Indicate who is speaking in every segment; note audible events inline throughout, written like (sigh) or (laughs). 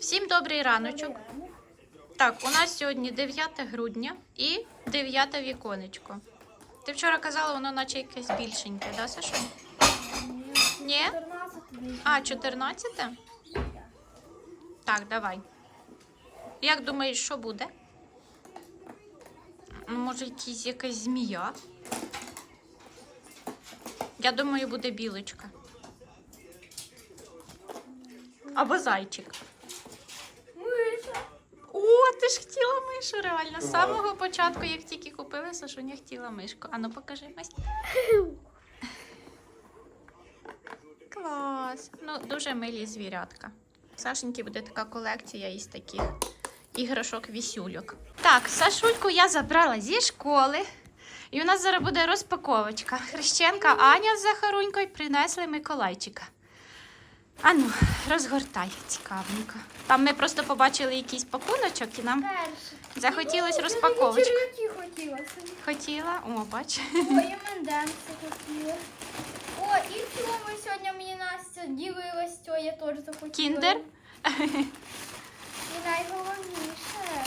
Speaker 1: Всім добрий раночок. Так, у нас сьогодні 9 грудня і 9 віконечко. Ти вчора казала, воно наче якесь більшеньке, да, Саша? Ні?
Speaker 2: 14
Speaker 1: А, 14? Так, давай. Як думаєш, що буде? Ну, Може, якісь, якась змія? Я думаю, буде білочка. Або зайчик. О, ти ж хотіла мишу, реально. З самого початку, як тільки купили, Сашуня хотіла мишку. Ану, покажи Мась. Клас. Ну, дуже милі звірятка. В Сашеньки буде така колекція із таких іграшок вісюльок. Так, Сашульку я забрала зі школи. І у нас зараз буде розпаковочка. Хрещенка Аня з Захарунькою принесли Миколайчика. Ану, розгортай, цікавенько. Там ми просто побачили якийсь пакуночок і нам
Speaker 2: Перше.
Speaker 1: захотілось розпаковочку.
Speaker 2: Хотіла.
Speaker 1: Хотіла, о, бач.
Speaker 2: О, і (laughs) менденці хотіла. О, і цьому сьогодні мені Настя ділилась, то я теж захотіла.
Speaker 1: Кіндер.
Speaker 2: І найголовніше.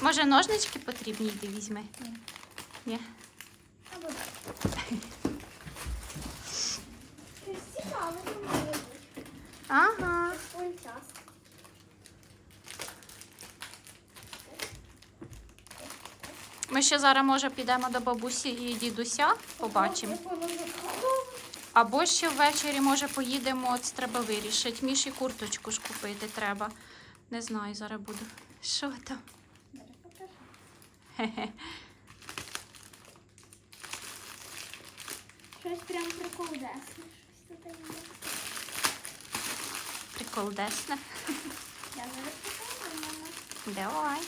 Speaker 1: Може, ножнички потрібні, йди візьми.
Speaker 2: Ні.
Speaker 1: Ні.
Speaker 2: Або так. Бути.
Speaker 1: Ага. Ми ще зараз, може, підемо до бабусі і дідуся, побачимо. Або ще ввечері, може, поїдемо, от треба вирішити. Міші курточку ж купити треба. Не знаю, зараз буду. Що там? Хе-хе.
Speaker 2: Щось прям приколдесне. Щось тут є.
Speaker 1: Прикол десне. Давай.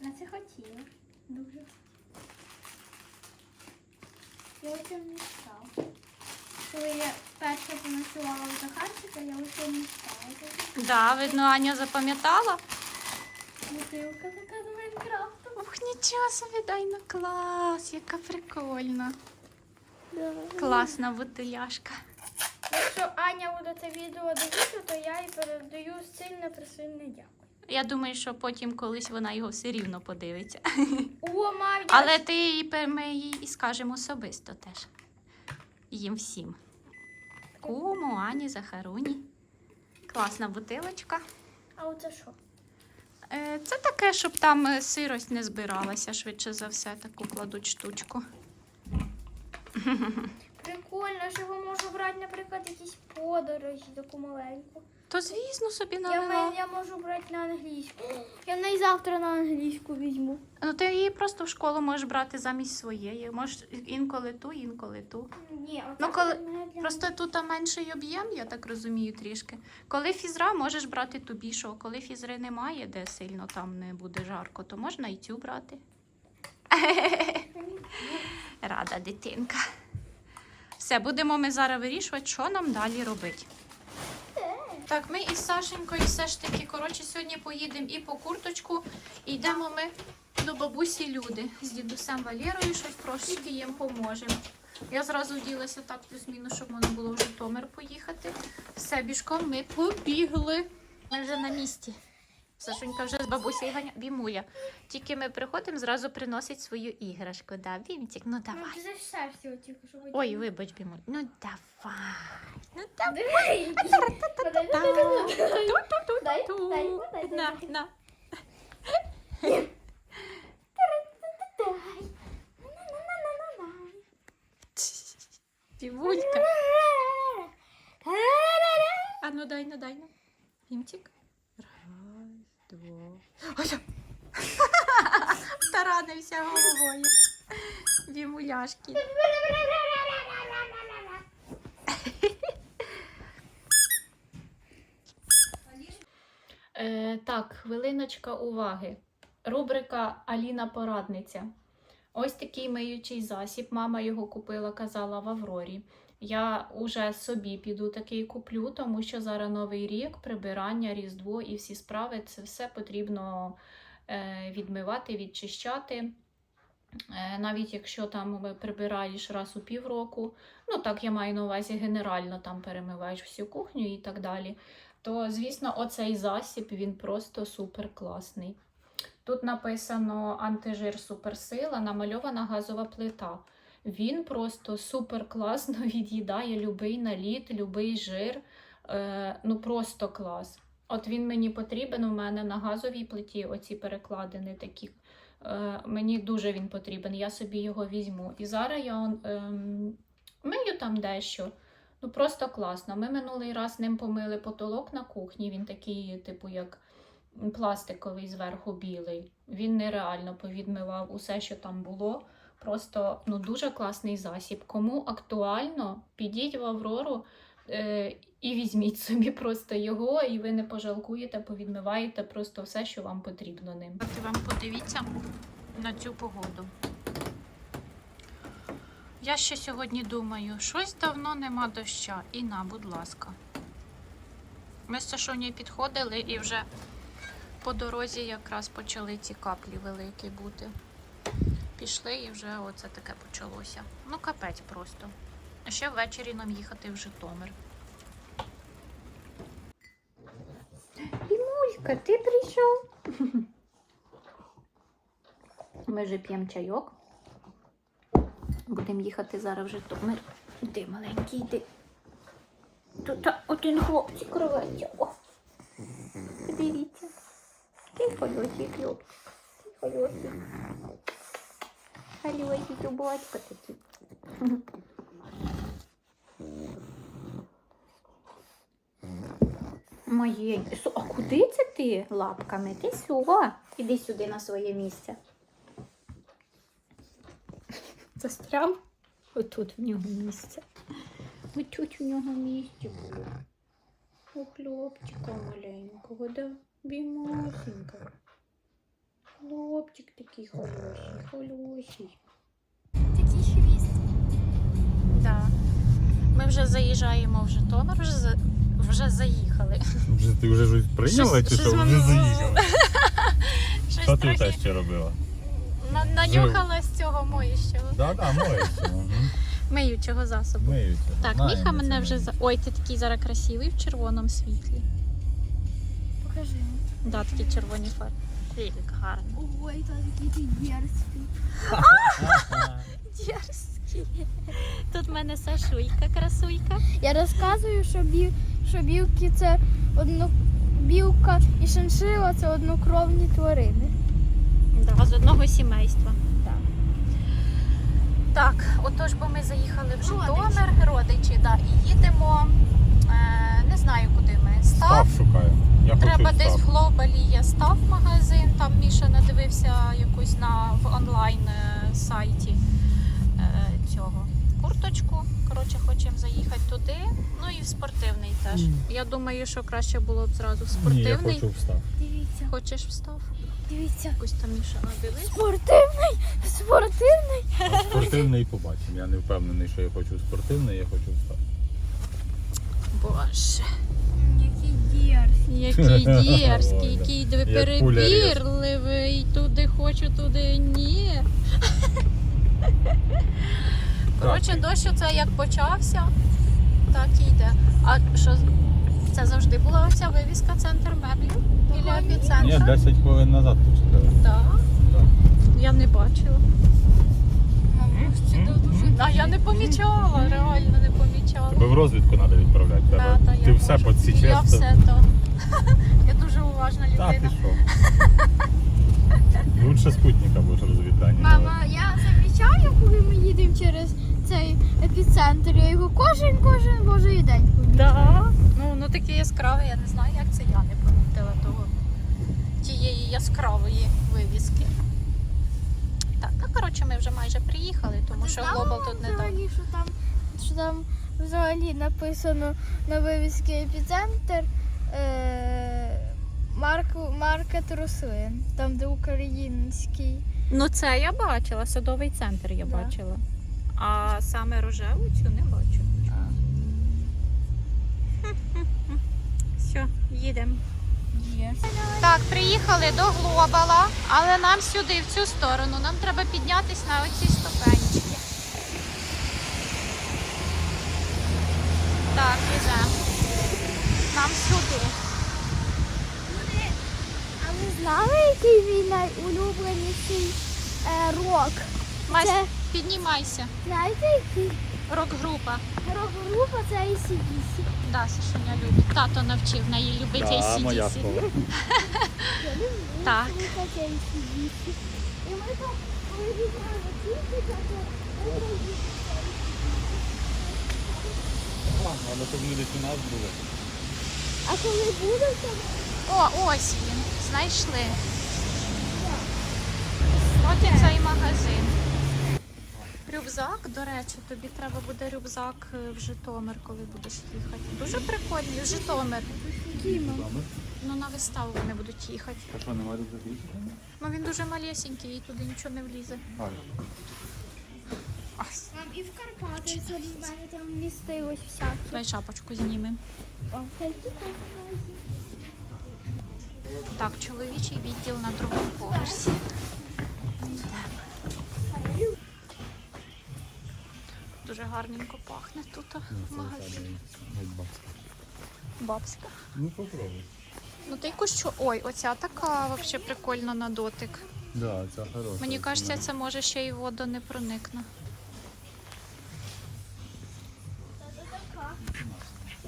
Speaker 2: На це хотіла. Дуже. Я оце мечтав. Коли я перше поночувала у Захарчика, я оце мечтала.
Speaker 1: Да, видно, Аня запам'ятала.
Speaker 2: Бутилка така з Майнкрафту.
Speaker 1: Ух, нічого собі, дай на клас, яка прикольна. Класна бутиляшка.
Speaker 2: Якщо Аня буде це відео дивитися, то я їй передаю сильне присильне дякую.
Speaker 1: Я думаю, що потім колись вона його все рівно подивиться.
Speaker 2: О, мам,
Speaker 1: Але ти їй ми їй і скажемо особисто теж. Їм всім. Куму, Ані, Захаруні. Класна бутилочка.
Speaker 2: А оце що?
Speaker 1: Е, Це таке, щоб там е, сирость не збиралася, швидше за все, таку кладуть штучку. (laughs)
Speaker 2: Прикольно, що я можу брати, наприклад, якісь подорожі таку маленьку.
Speaker 1: То звісно собі
Speaker 2: Я,
Speaker 1: налила.
Speaker 2: ме- я можу брати на англійську. Я неї завтра на англійську візьму.
Speaker 1: Ну ти її просто в школу можеш брати замість своєї. Можеш інколи ту, інколи ту.
Speaker 2: Ні,
Speaker 1: Ну, коли- Просто тут там менший об'єм, я так розумію, трішки. Коли фізра, можеш брати ту більшу, а коли фізри немає, де сильно там не буде жарко, то можна і цю брати. Рада дитинка. Все, будемо ми зараз вирішувати, що нам далі робити. Так, ми із Сашенькою все ж таки, коротше, сьогодні поїдемо і по курточку, і йдемо ми до бабусі Люди з дідусем Валєрою, щось трошечки їм поможемо. Я зразу вділася так плюс-мінус, щоб можна було в Житомир поїхати. Все, бішком ми побігли. Ми вже на місці. Сашунька вже з бабусею ганя Бімуля. Тільки ми приходимо, зразу приносить свою іграшку. Да, Бімчик, ну
Speaker 2: Ну,
Speaker 1: давай.
Speaker 2: Все всього тільки, що.
Speaker 1: Ой, вибач, Бімуль. Ну давай. Ну давай.
Speaker 2: Дай, дай,
Speaker 1: На, на. Бімулька. А ну дай, ну дай, ну. Вімчик. Два. Ой. (laughs) Таранився головою. Вімуляшки. Е, так, хвилиночка уваги. Рубрика Аліна Порадниця. Ось такий миючий засіб. Мама його купила, казала в Аврорі. Я уже собі піду такий куплю, тому що зараз новий рік, прибирання, різдво і всі справи це все потрібно е, відмивати, відчищати. Е, Навіть якщо там прибираєш раз у півроку, ну так я маю на увазі генерально там перемиваєш всю кухню і так далі, то звісно, оцей засіб він просто супер класний. Тут написано антижир суперсила, намальована газова плита. Він просто супер класно (laughs) від'їдає любий наліт, любий жир. Е, ну просто клас. От він мені потрібен у мене на газовій плиті, оці перекладини такі. Е, мені дуже він потрібен, я собі його візьму. І зараз я ем, мию там дещо. Ну просто класно. Ми минулий раз ним помили потолок на кухні. Він такий, типу, як пластиковий зверху білий. Він нереально повідмивав усе, що там було. Просто ну, дуже класний засіб. Кому актуально, підіть в Аврору е, і візьміть собі просто його, і ви не пожалкуєте, повідмиваєте просто все, що вам потрібно ним. Давайте вам подивіться на цю погоду. Я ще сьогодні думаю, щось давно нема доща. І на, будь ласка. Ми з Сашонею підходили і вже по дорозі якраз почали ці каплі великі бути. Пішли і вже оце таке почалося. Ну, капець просто. А ще ввечері нам їхати в Житомир. Лімулька, ти прийшов? (laughs) Ми вже п'ємо чайок. Будемо їхати зараз в Житомир. Іди, маленький, йди. Тут один хлопчик рветься. О. Дивіться. Ти хольосий хлопчик. Ти хольосий. Батько такий. Моєнький. Су- А куди це ти лапками? Ти сюди. Іди сюди на своє місце. Застряв? Отут в нього місце. Отут в нього місце було. У хлопчика маленького, да? Бімасенька. Хлопчик такий хороший, хороший.
Speaker 2: Такий хвіст.
Speaker 1: Да. Ми вже заїжджаємо в Житомир, вже, за- вже заїхали.
Speaker 3: Вже ти вже щось прийняла
Speaker 1: Щось-
Speaker 3: чи що?
Speaker 1: щось
Speaker 3: Вже
Speaker 1: воно-
Speaker 3: заїхала. (laughs)
Speaker 1: Щось
Speaker 3: Що ти
Speaker 1: трохи
Speaker 3: те ще робила?
Speaker 1: на- нанюхала з цього моющого.
Speaker 3: Так, так, моється.
Speaker 1: Миючого засобу.
Speaker 3: Миються.
Speaker 1: Так,
Speaker 3: Знаємо
Speaker 1: Міха
Speaker 3: це
Speaker 1: мене
Speaker 3: ми.
Speaker 1: вже за. Ой, ти такий зараз красивий в червоному світлі.
Speaker 2: Покажи.
Speaker 1: Да, такі червоні фарби. Як гарно.
Speaker 2: Ой, та такий ти дерзкий. (laughs)
Speaker 1: Дерзкий. Тут в мене Сашуйка, красуйка.
Speaker 2: Я розказую, що, бів, що білки це одно, білка і шиншила це однокровні тварини.
Speaker 1: Да, з одного сімейства.
Speaker 2: Так.
Speaker 1: Так, отож, бо ми заїхали в. Житомир, родичі, да, і їдемо. Е, не знаю, куди ми. Став.
Speaker 3: Став шукаю. Я
Speaker 1: Треба десь в глобалі є став магазин. Там Міша надивився якусь на в онлайн е, сайті е, цього курточку. Коротше, хочемо заїхати туди. Ну і в спортивний теж.
Speaker 3: Мгм.
Speaker 1: Я думаю, що краще було б зразу в
Speaker 3: Ні,
Speaker 1: спортивний.
Speaker 3: я хочу встав.
Speaker 2: Дивіться,
Speaker 1: Хочеш встав?
Speaker 2: дивіться.
Speaker 1: Якусь там Міша надивився.
Speaker 2: Спортивний! Спортивний!
Speaker 3: А Спортивний побачимо. Я не впевнений, що я хочу спортивний, я хочу встав.
Speaker 1: Боже.
Speaker 2: Який дерзкий.
Speaker 1: Який (laughs) дерзкий,
Speaker 3: Як пуля різ.
Speaker 1: перебірливий. Туди хочу, туди ні. (laughs) Коротше, дощ оце як почався, так і йде. А що це завжди була оця вивіска центр меблів біля
Speaker 3: Ні,
Speaker 1: епіцентру?
Speaker 3: 10 хвилин назад пустили.
Speaker 1: Так.
Speaker 3: Так.
Speaker 1: Я не бачила.
Speaker 2: Це
Speaker 1: А я не помічала, реально не помічала.
Speaker 3: Тебе в розвідку треба відправляти.
Speaker 1: Та, та, я
Speaker 3: Ти все
Speaker 1: можу.
Speaker 3: підсічеш.
Speaker 1: Я все то. (laughs) Я дуже уважна
Speaker 3: Та ти
Speaker 1: людина.
Speaker 3: що? Лучше спутника будеш розвідання.
Speaker 2: Мама, я замічаю, коли ми їдемо через цей епіцентр, я його кожен кожен божий день помічаю.
Speaker 1: Да. Ну, ну таке яскраве, я не знаю, як це я не помітила того тієї яскравої вивіски. Так, ну коротше, ми вже майже приїхали, тому
Speaker 2: Ти
Speaker 1: що глобал тут не дав.
Speaker 2: що там, що там взагалі написано на вивісці епіцентр е, марку, маркет рослин, там де український.
Speaker 1: Ну це я бачила, садовий центр я
Speaker 2: Да.
Speaker 1: бачила. А саме рожеву цю не бачу. (laughs) Все, їдемо.
Speaker 2: є.
Speaker 1: Так, приїхали до Глобала, але нам сюди, в цю сторону. Нам треба піднятися на оці ступенечки. Так, йдемо. Нам сюди.
Speaker 2: А ви знали, який мій найулюбленіший е, рок?
Speaker 1: Мась,
Speaker 2: Це-
Speaker 1: піднімайся.
Speaker 2: Знаєте, який?
Speaker 1: Рок-група.
Speaker 2: Рок-група це ACDC.
Speaker 1: Да, Сашуня любить. Тато навчив, неї любить
Speaker 3: Да, моя
Speaker 1: ACDC. (laughs)
Speaker 3: школа.
Speaker 2: Я люблю
Speaker 1: Так.
Speaker 2: слухати ACDC. І ми там, коли візьмемо тільки, то
Speaker 3: Але щоб люди у нас були.
Speaker 2: а коли буде, то
Speaker 1: О, ось він. Знайшли. От і цей магазин. Рюкзак, до речі, тобі треба буде рюкзак е, в Житомир, коли будеш їхати. Дуже прикольний, в Житомир. Ну на виставу вони будуть їхати.
Speaker 3: А що, немає тут?
Speaker 1: Ну він дуже малесенький і туди нічого не влізе.
Speaker 2: Там і в Карпати, це в мене там містилось всякі.
Speaker 1: Давай шапочку знімемо. Так, чоловічий відділ на другому поверсі. Дуже гарненько пахне тут в магазині. Бабська.
Speaker 3: Ну попробуй.
Speaker 1: Ну ти якусь що. Ой, оця така взагалі прикольна на дотик.
Speaker 3: Да, це хороше.
Speaker 1: Мені кажеться, це може ще й вода не проникне.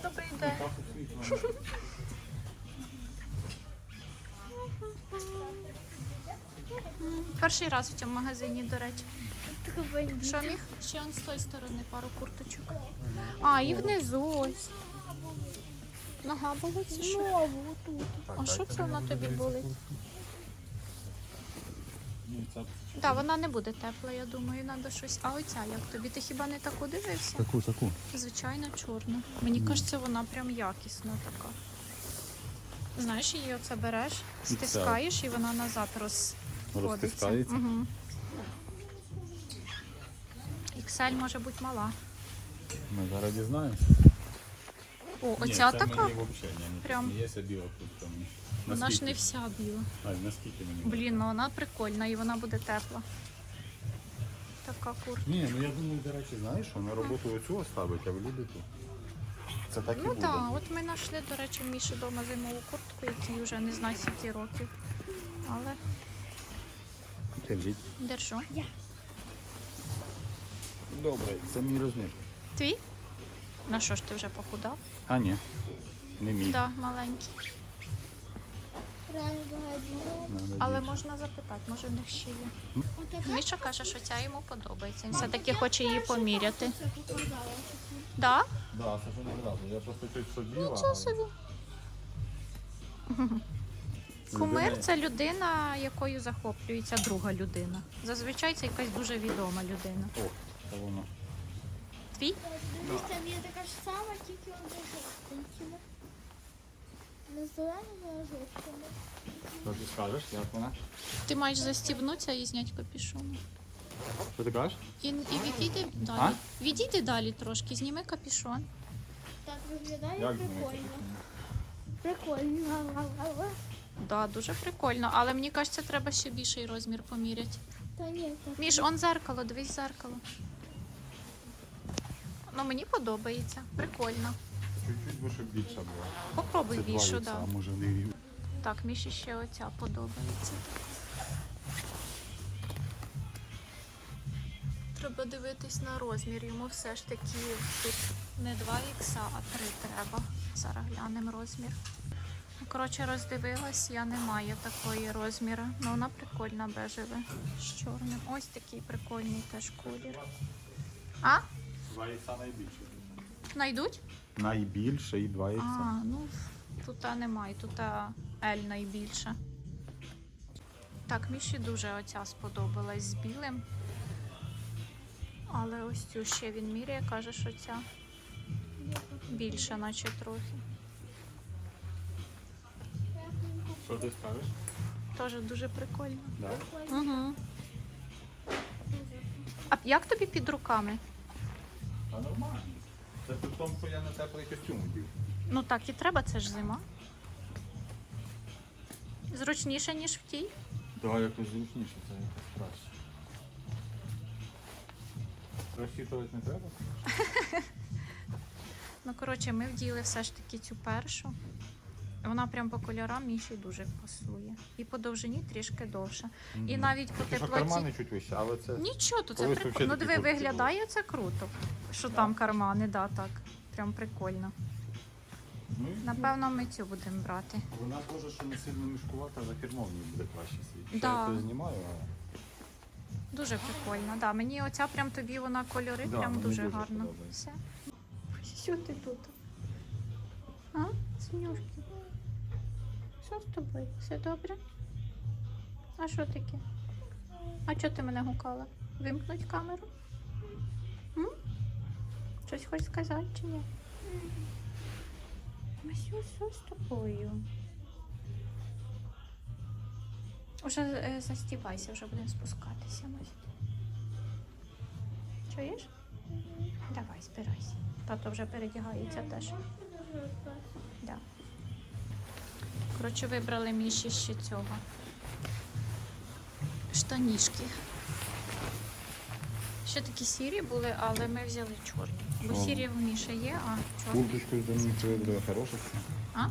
Speaker 1: Добрий день. М, Перший раз в цьому магазині, до речі. Що міг? Ще он з тої сторони пару курточок. А, і внизу ось. Нога болить? чи що?
Speaker 2: Знову тут.
Speaker 1: А що це вона тобі болить?
Speaker 3: Ну.
Speaker 1: Так, вона не буде тепла, я думаю, треба щось. А оця як тобі? Ти хіба не таку дивився?
Speaker 3: Таку, таку.
Speaker 1: Звичайно, чорна. Мені кажеться, вона прям якісна така. Знаєш, її оце береш, стискаєш і вона назад розходиться.
Speaker 3: Розтискається?
Speaker 1: Угу. XL може бути мала.
Speaker 3: Ми зараз дізнаємося.
Speaker 1: О, оця
Speaker 3: Ні, це
Speaker 1: така.
Speaker 3: Мені взагалі не
Speaker 1: Прям.
Speaker 3: Є біла тут. Там.
Speaker 1: Вона ж не вся біла.
Speaker 3: А, наскільки мені?
Speaker 1: Блін, ну вона прикольна і вона буде тепла. Така куртка.
Speaker 3: Ні, ну я думаю, до речі, знаєш, що на роботу оцю оставить, а в люди тут. Це так і
Speaker 1: Ну
Speaker 3: буде.
Speaker 1: так, от ми знайшли, до речі, в Міші вдома зимову куртку, якій вже не знаю скільки років. Але
Speaker 3: Держіть.
Speaker 1: держу.
Speaker 3: Добре, це мій розмір.
Speaker 1: Твій? Ну що ж, ти вже похудав?
Speaker 3: А, ні. Не мій.
Speaker 1: Так, да, маленький. Але можна запитати, може в них ще є. Міша каже, що ця йому подобається. Він все-таки хоче її поміряти.
Speaker 2: це.
Speaker 1: Да?
Speaker 3: Да, Саша не зразу. Я просто чуть собі.
Speaker 1: Нічого (laughs) собі. Кумир це людина, якою захоплюється друга людина. Зазвичай це якась дуже відома людина.
Speaker 3: О, це воно.
Speaker 1: Твій?
Speaker 2: Там є така ж сама, тільки он жовтенькими. Не зеленими, а жовтими.
Speaker 3: Що ти скажеш, як вона?
Speaker 1: Ти маєш застібнутися і зняти капюшон.
Speaker 3: Що ти кажеш?
Speaker 1: І, і відійди далі.
Speaker 3: А?
Speaker 1: Відійди далі трошки, зніми капюшон.
Speaker 2: Так виглядає
Speaker 3: Як
Speaker 2: прикольно. Прикольно.
Speaker 1: Да, дуже прикольно, але мені кажеться, треба ще більший розмір поміряти.
Speaker 2: Та ні, так.
Speaker 1: Міш, он зеркало, дивись зеркало. Ну, мені подобається. Прикольно.
Speaker 3: Чуть-чуть би, щоб більше було.
Speaker 1: Попробуй
Speaker 3: Це два
Speaker 1: більшу,
Speaker 3: яйця,
Speaker 1: да.
Speaker 3: а може не рів.
Speaker 1: Так, Міші ще оця подобається. Треба дивитись на розмір. Йому все ж таки тут не 2 ікса, а 3 треба. Зараз глянемо розмір. Ну, Коротше, роздивилась, я не маю такої розміру. Ну, вона прикольна бежева з чорним. Ось такий прикольний теж колір. А?
Speaker 3: Два яйця найбільше.
Speaker 1: Найдуть?
Speaker 3: Найбільше і два яйця.
Speaker 1: А, ну тут немає, тут L найбільше. Так, Міші дуже оця сподобалась з білим. Але ось цю ще він міряє, каже, що ця більше, наче трохи.
Speaker 3: Що ти скажеш?
Speaker 1: Теж дуже прикольно.
Speaker 3: Да?
Speaker 1: Угу. А як тобі під руками?
Speaker 3: Та нормально. Це при тому, що я на теплий костюм одів.
Speaker 1: Ну так і треба, це ж зима. Зручніше, ніж в тій.
Speaker 3: Так, якось зручніше, це якось краще. Розчитувати не треба? (laughs)
Speaker 1: Ну, коротше, ми вділи все ж таки цю першу. Вона прям по кольорам Міші дуже пасує. І по довжині трішки довше. І навіть по
Speaker 3: Що
Speaker 1: теплоті.
Speaker 3: кармани чуть вище, але це.
Speaker 1: Нічого, тут це
Speaker 3: Колись
Speaker 1: прикольно. Ну,
Speaker 3: такі
Speaker 1: диви,
Speaker 3: куртки
Speaker 1: виглядає це круто. Що там кармани, да, так. Прям прикольно.
Speaker 3: Ну,
Speaker 1: Напевно, ми цю будемо брати.
Speaker 3: Вона теж, що не сильно мішкувата, за кермом їй буде краще сидіти.
Speaker 1: Да.
Speaker 3: Я це знімаю, але
Speaker 1: Дуже прикольно. Да. Мені оця прям тобі вона кольори
Speaker 3: Да,
Speaker 1: прям
Speaker 3: мені
Speaker 1: дуже
Speaker 3: дуже
Speaker 1: гарно.
Speaker 3: подобається.
Speaker 1: Все. Що ти тут? А? Синюшки? Що з тобою? Все добре? А що таке? А чого ти мене гукала? Вимкнуть камеру? М? Щось хочеш сказати чи ні? Масю, що з тобою? Уже е, застібайся, вже будемо спускатися. Чуєш? Давай, збирайся. Тато вже передягається теж. Да. Коротше, вибрали Міші ще цього. Штанішки. Ще такі сірі були, але ми взяли чорні. Бо сірі в Міші є, а чорні.
Speaker 3: Курточку з домів вибрали хороша.
Speaker 1: А?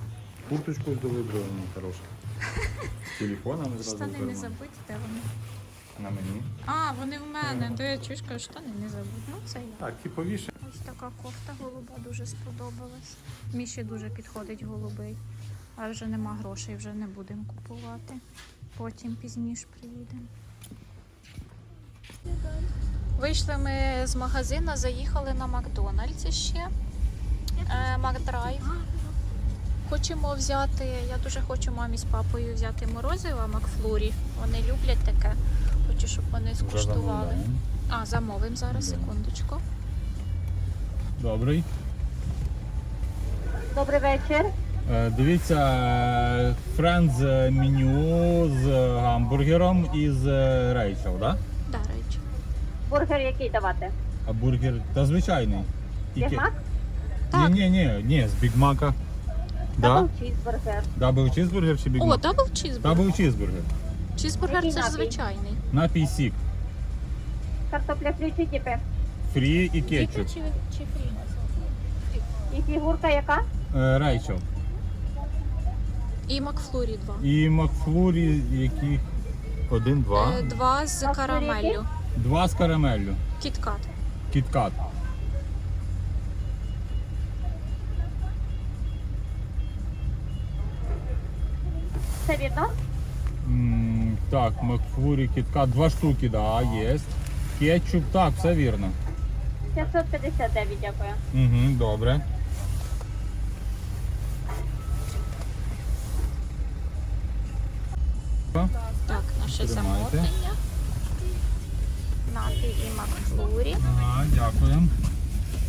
Speaker 3: Курточку з вибрали хороша. З (laughs) телефоном зразу
Speaker 1: Штани не
Speaker 3: карман.
Speaker 1: забудь, де вони.
Speaker 3: На мені.
Speaker 1: А, вони в мене. Де чуєш, кажу, штани не забудь. Ну, це я.
Speaker 3: Так, ті повіше.
Speaker 1: Ось така кофта голуба дуже сподобалась. Міші дуже підходить голубий. А вже нема грошей, вже не будемо купувати. Потім пізніше приїдемо. Вийшли ми з магазину, заїхали на Макдональдс ще. Е, Макдрайв. Хочемо взяти, я дуже хочу мамі з папою взяти морозиво Макфлурі. Вони люблять таке. Хочу, щоб вони скуштували. А, замовимо зараз, секундочку.
Speaker 3: Добрий.
Speaker 4: Добрий вечір.
Speaker 3: Е, Дивіться, е, френдз меню з гамбургером і з е, рейчел, так? Да?
Speaker 1: Да, речі.
Speaker 4: Бургер який давати?
Speaker 3: А бургер та звичайний.
Speaker 4: Бігмак?
Speaker 1: Так.
Speaker 3: Ні, ні, ні, ні, з бігмака. Да?
Speaker 4: Дабл чізбургер.
Speaker 3: Дабл чізбургер чи
Speaker 1: О,
Speaker 3: бігмак?
Speaker 1: дабл чізбургер.
Speaker 3: Дабл чізбургер.
Speaker 1: Чізбургер
Speaker 4: Який
Speaker 1: це ж
Speaker 4: напій?
Speaker 1: звичайний.
Speaker 3: Напій сік.
Speaker 4: Картопля фрі чи діпи?
Speaker 3: Фрі і кетчуп.
Speaker 1: Діпи чи, чи фрі?
Speaker 4: І фігурка яка?
Speaker 3: Е, Рейчел.
Speaker 1: І Макфлурі два.
Speaker 3: І Макфлурі, які один, два.
Speaker 1: Е, Два з карамеллю.
Speaker 3: Два з карамеллю.
Speaker 1: Кіткат.
Speaker 3: Кіткат.
Speaker 4: Це вірно?
Speaker 3: М, Так, Макфлурі, кіткат. Два штуки, да, є. Кетчуп, так, все вірно.
Speaker 4: 559, дякую.
Speaker 3: Угу, добре.
Speaker 1: Так, наше замовлення. Напій і Макфлурі.
Speaker 3: Ага, дякую.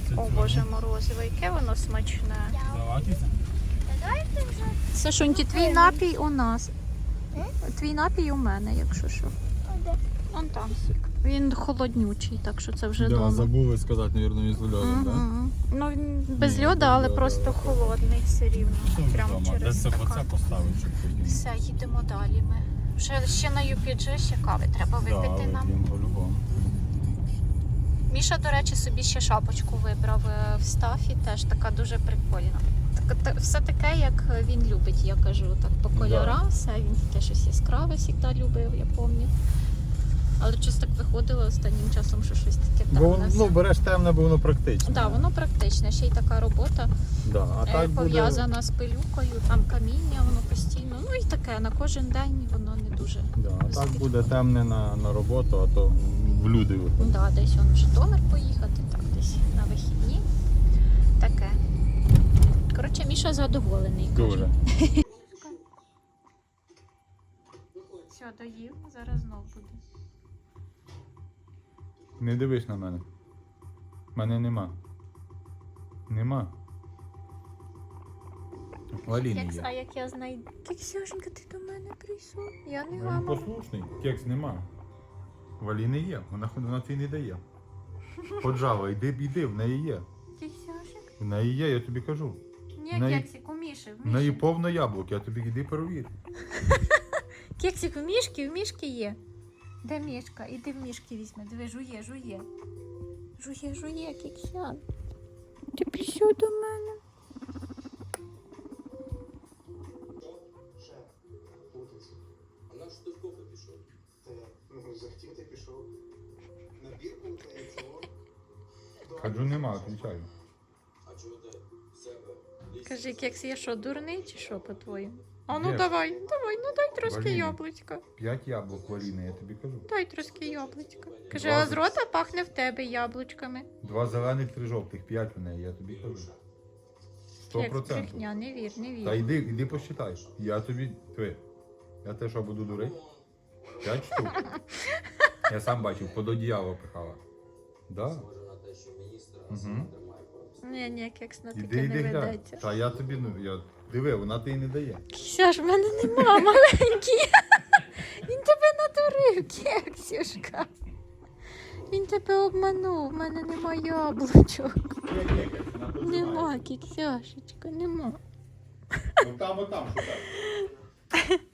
Speaker 3: Це
Speaker 1: О боже, морозиво, яке воно смачне.
Speaker 3: Давайте.
Speaker 1: Сашуньки, твій напій у нас. Твій напій у мене, якщо що. Он там. Він холоднючий, так що це вже
Speaker 3: Да,
Speaker 1: дома.
Speaker 3: забули сказати, мабуть, із льодом, так?
Speaker 1: Мгм. Ну він без
Speaker 3: Ні,
Speaker 1: льода, але просто
Speaker 3: да.
Speaker 1: холодний все рівно. Прямо через
Speaker 3: це
Speaker 1: стакан.
Speaker 3: поставити, щоб потім.
Speaker 1: Все, їдемо далі. Ми. Ще, ще на UPG ще кави треба випити
Speaker 3: Да,
Speaker 1: нам.
Speaker 3: вип'ємо по-любому.
Speaker 1: Міша, до речі, собі ще шапочку вибрав е, в стафі, теж така дуже прикольна. Так, та- все таке, як він любить, я кажу, так по кольорам, все, він таке щось яскраве завжди любив, я пам'ятаю. Але щось так виходило останнім часом, що щось таке
Speaker 3: Бо
Speaker 1: темне.
Speaker 3: ну, береш темне, бо воно практичне.
Speaker 1: Да, воно практичне, ще й така робота
Speaker 3: Да, а
Speaker 1: е,
Speaker 3: так буде...
Speaker 1: пов'язана з пилюкою, там каміння, воно постійно. Ну і таке, на кожен день воно не дуже.
Speaker 3: Да, а так буде темне на, на роботу, а то в люди виходить.
Speaker 1: Да, десь он в Житомир поїхати, так, десь на вихідні. Таке. Коротше, Міша задоволений. каже.
Speaker 3: Дуже.
Speaker 1: Все, доїв, зараз знов буде.
Speaker 3: Не дивись на мене. Мене нема. Нема. Валіни
Speaker 1: Кекс, а
Speaker 3: є.
Speaker 1: як я знайду. Кексяшенька, ти до мене прийшов. Я не
Speaker 3: Він послушний, кекс нема. Валіни є, вона, вона твій не дає. Поджава, йди, йди, в неї є.
Speaker 1: Кексяшенька?
Speaker 3: В неї є, я тобі кажу.
Speaker 1: Ні,
Speaker 3: неї-
Speaker 1: кексик, у Міші. В
Speaker 3: В неї
Speaker 1: Міші.
Speaker 3: повно яблук, я тобі іди перевір. (laughs)
Speaker 1: Кексик в мішки, в мішки є. Де мішка? Іди в мішки візьми. Диви, жує, жує. Жує, жує, кексян. Ти прийшов до мене.
Speaker 5: А наш ти в пішов?
Speaker 6: Та ну, захотів ти пішов. О.
Speaker 3: Хаджу нема, відповідаю.
Speaker 5: А чого ти себе?
Speaker 1: Кажи, кекс, я що, дурний чи що, по-твоєму? А ну
Speaker 3: Є.
Speaker 1: давай, давай, ну дай трошки
Speaker 3: Валіни.
Speaker 1: яблучка.
Speaker 3: П'ять яблук варіни, я тобі кажу.
Speaker 1: Дай трошки яблучка. Каже, а
Speaker 3: з-
Speaker 1: рота пахне в тебе яблучками.
Speaker 3: Два зелених, три жовтих, п'ять в неї, я тобі кажу. Сто процентів.
Speaker 1: брехня, не вір, не
Speaker 3: Та
Speaker 1: вір.
Speaker 3: йди, йди посчитай. Я тобі. Ти. Я те що буду дурити? П'ять штук. (laughs) Я сам бачив, под одіяло пихала. Да?
Speaker 5: Поруч.
Speaker 1: Ні, ні, кекс на
Speaker 3: Іди,
Speaker 1: таке не
Speaker 3: глянь.
Speaker 1: ведеться.
Speaker 3: Та я тобі, ну, я. Диви, вона тобі не дає.
Speaker 1: Ж в мене нема, (laughs) маленький. Він тебе надурив, кексюшка. Він тебе обманув, в мене нема яблучок. Нема, кіксяшечка, нема.
Speaker 3: Ну там, отам, шукай. (laughs)